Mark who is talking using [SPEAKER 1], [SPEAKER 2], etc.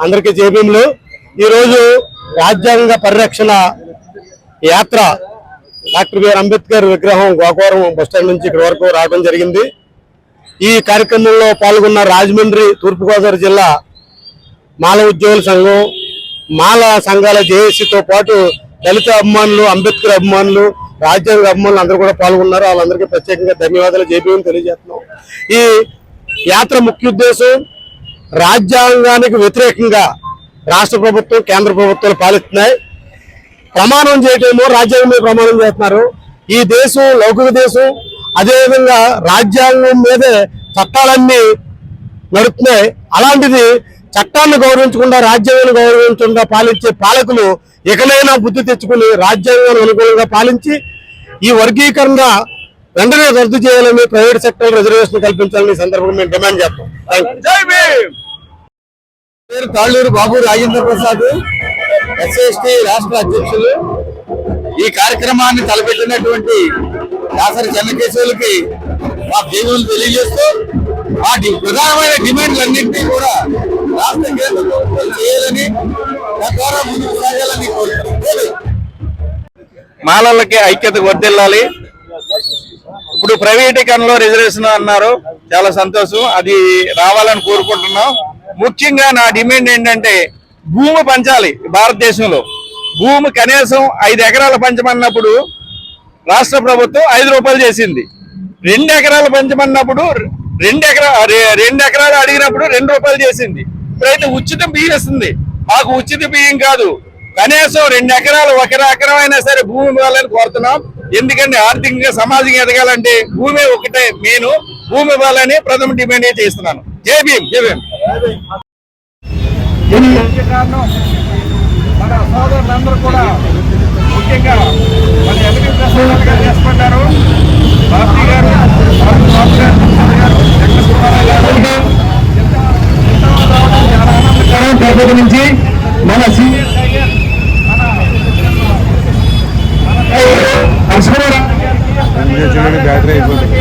[SPEAKER 1] అందరికీ జేబీములు ఈరోజు రాజ్యాంగ పరిరక్షణ యాత్ర డాక్టర్ బిఆర్ అంబేద్కర్ విగ్రహం గోకవరం బస్టాండ్ నుంచి ఇక్కడి వరకు రావడం జరిగింది. ఈ కార్యక్రమంలో పాల్గొన్న రాజమండ్రి తూర్పుగోదావరి జిల్లా మాల ఉద్యోగుల సంఘం మాల సంఘాల జేఏసీతో పాటు దళిత అభిమానులు అంబేద్కర్ అభిమానులు రాజ్యాంగ అభిమానులు అందరూ కూడా పాల్గొన్నారు. వాళ్ళందరికీ ప్రత్యేకంగా ధన్యవాదాలు. జేబీఎం తెలియజేస్తున్నాం. ఈ యాత్ర ముఖ్య ఉద్దేశం రాజ్యాంగానికి వ్యతిరేకంగా రాష్ట్ర ప్రభుత్వం కేంద్ర ప్రభుత్వాలు పాలిస్తున్నాయి. ప్రమాణం చేయటమో రాజ్యాంగం మీద ప్రమాణం చేస్తున్నారు. ఈ దేశం లౌకిక దేశం అదేవిధంగా రాజ్యాంగం మీదే చట్టాలన్నీ నడుపుతున్నాయి. అలాంటిది చట్టాన్ని గౌరవించకుండా రాజ్యాంగాన్ని గౌరవించకుండా పాలించే పాలకులు ఇకనైనా బుద్ధి తెచ్చుకుని రాజ్యాంగాన్ని అనుకూలంగా పాలించి ఈ వర్గీకరణ వెంటనే రద్దు చేయాలని ప్రైవేట్ సెక్టర్ రిజర్వేషన్ కల్పించాలని సందర్భంగా మేము డిమాండ్ చేస్తాం. పేరు తాళ్ళూరు బాబు రాజేంద్ర ప్రసాద్ ఎస్ఎస్టీ రాష్ట్ర అధ్యక్షులు. ఈ కార్యక్రమాన్ని తలపెట్టినటువంటి దాసరి చెన్నకేశ్వరులకి మా దేవులు తెలియజేస్తూ వాటి ప్రధానమైన డిమాండ్లన్నింటినీ కూడా రాష్ట్ర కేంద్ర ప్రభుత్వం చేయాలని తద్వారా ముందుకు సాగాలని కోరుతున్నాం
[SPEAKER 2] మాలలకి ఐక్యత వర్దిల్లాలి ఇప్పుడు ప్రైవేటీకరణలో రిజర్వేషన్ అన్నారు. చాలా సంతోషం. అది రావాలని కోరుకుంటున్నాం. ముఖ్యంగా నా డిమాండ్ ఏంటంటే భూమి పంచాలి భారతదేశంలో. భూమి కనీసం ఐదు ఎకరాలు పంచమన్నప్పుడు రాష్ట్ర ప్రభుత్వం ఐదు రూపాయలు చేసింది. రెండు ఎకరాలు పంచమన్నప్పుడు రెండు ఎకరా రెండు ఎకరాలు అడిగినప్పుడు రెండు రూపాయలు చేసింది. ఇప్పుడైతే ఉచిత బియ్యం ఇస్తుంది మాకు ఉచిత బియ్యం కాదు. కనీసం రెండు ఎకరాలు ఒక ఎకరం అయినా సరే భూమి ఇవ్వాలని కోరుతున్నాం. ఎందుకంటే ఆర్థికంగా సమాజంగా ఎదగాలంటే భూమి ఒకటే నేను భూమి ఇవ్వాలని ప్రథమ డిమాండ్ చేస్తున్నాను. జై భీమ్ జై భీమ్. మన సోదరులందరూ కూడా ముఖ్యంగా మన ఎమ్మెల్యే ప్రసాద్ గారు చేసుకుంటారు గారు బాబు చాలా ఆనందకరం నుంచి మన సీనియర్ వీడియో చూడండి
[SPEAKER 3] బ్యాటరీ అయిపోతుంది.